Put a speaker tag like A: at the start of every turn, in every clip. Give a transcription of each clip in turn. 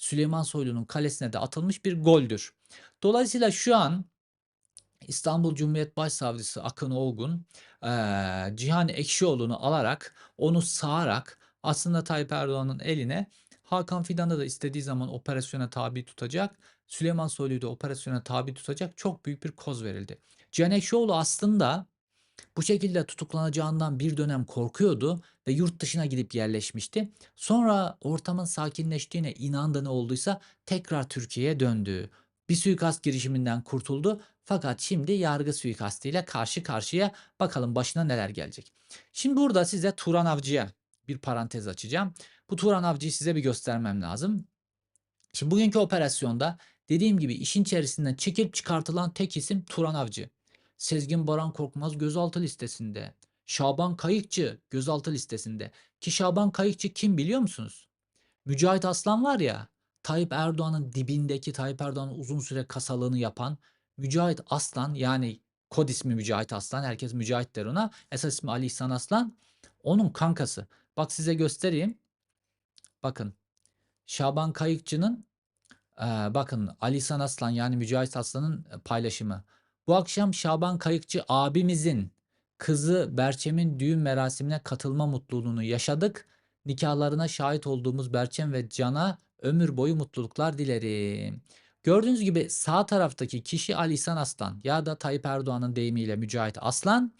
A: Süleyman Soylu'nun kalesine de atılmış bir goldür. Dolayısıyla şu an İstanbul Cumhuriyet Başsavcısı Akın Olgun Cihan Ekşioğlu'nu alarak onu sağarak aslında Tayyip Erdoğan'ın eline Hakan Fidan'ı da istediği zaman operasyona tabi tutacak. Süleyman Soylu'yu da operasyona tabi tutacak çok büyük bir koz verildi. Cihan Ekşioğlu aslında bu şekilde tutuklanacağından bir dönem korkuyordu ve yurt dışına gidip yerleşmişti. Sonra ortamın sakinleştiğine inandı ne olduysa tekrar Türkiye'ye döndü. Bir suikast girişiminden kurtuldu fakat şimdi yargı suikastiyle karşı karşıya bakalım başına neler gelecek. Şimdi burada size Turan Avcı'ya bir parantez açacağım. Bu Turan Avcı'yı size bir göstermem lazım. Şimdi bugünkü operasyonda dediğim gibi işin içerisinden çekilip çıkartılan tek isim Turan Avcı. Sezgin Baran Korkmaz gözaltı listesinde. Şaban Kayıkçı gözaltı listesinde. Ki Şaban Kayıkçı kim biliyor musunuz? Mücahit Aslan var ya Tayyip Erdoğan'ın dibindeki Tayyip Erdoğan'ın uzun süre kasalığını yapan Mücahit Aslan yani kod ismi Mücahit Aslan herkes Mücahit der ona. Esas ismi Ali İhsan Aslan. Onun kankası. Bak size göstereyim. Bakın Şaban Kayıkçı'nın eee, bakın Ali İhsan Aslan yani Mücahit Aslan'ın e, paylaşımı. Bu akşam Şaban Kayıkçı abimizin kızı Berçem'in düğün merasimine katılma mutluluğunu yaşadık. Nikahlarına şahit olduğumuz Berçem ve Can'a ömür boyu mutluluklar dilerim. Gördüğünüz gibi sağ taraftaki kişi Ali İhsan Aslan ya da Tayyip Erdoğan'ın deyimiyle Mücahit Aslan.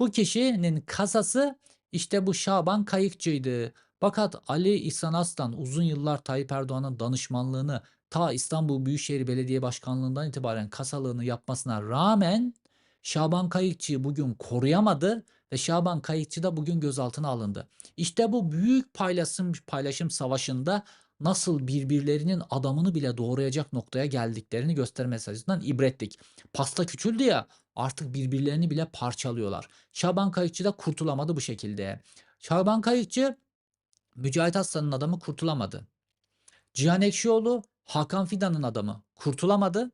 A: Bu kişinin kasası işte bu Şaban Kayıkçı'ydı. Fakat Ali İhsan Aslan uzun yıllar Tayyip Erdoğan'ın danışmanlığını ta İstanbul Büyükşehir Belediye Başkanlığından itibaren kasalığını yapmasına rağmen Şaban Kayıkçı'yı bugün koruyamadı ve Şaban Kayıkçı da bugün gözaltına alındı. İşte bu büyük paylaşım paylaşım savaşında nasıl birbirlerinin adamını bile doğrayacak noktaya geldiklerini göstermesi açısından ibretlik. Pasta küçüldü ya artık birbirlerini bile parçalıyorlar. Şaban Kayıkçı da kurtulamadı bu şekilde. Şaban Kayıkçı Mücahit Aslan'ın adamı kurtulamadı. Cihan Ekşioğlu Hakan Fidan'ın adamı kurtulamadı.